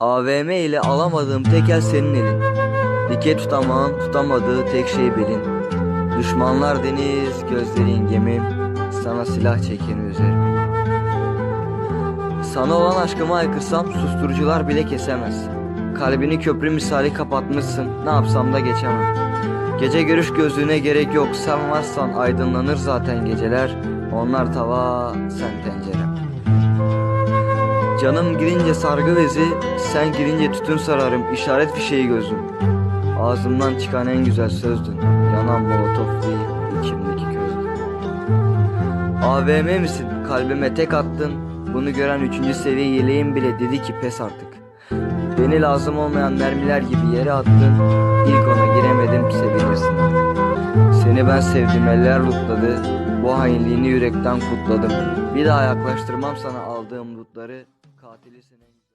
AVM ile alamadığım tek el senin elin. Dike tutamağın tutamadığı tek şey belin. Düşmanlar deniz, gözlerin gemi, sana silah çekeni üzerim. Sana olan aşkımı aykırsam susturucular bile kesemez. Kalbini köprü misali kapatmışsın, ne yapsam da geçemem. Gece görüş gözlüğüne gerek yok, sen varsan aydınlanır zaten geceler. Onlar tava, sen tencere. Canım girince sargı bezi, sen girince tütün sararım, işaret fişeği gözüm. Ağzımdan çıkan en güzel sözdün, yanan molotof değil, içimdeki közdün. AVM misin? Kalbime tek attın. Bunu gören üçüncü seviye yeleğim bile dedi ki pes artık. Beni lazım olmayan mermiler gibi yere attın. İlk ona giremedim sevinirsin. Seni ben sevdim eller lootladı. Bu hainliğini yürekten kutladım. Bir daha yaklaştırmam sana aldığım lootları katilisin Engin.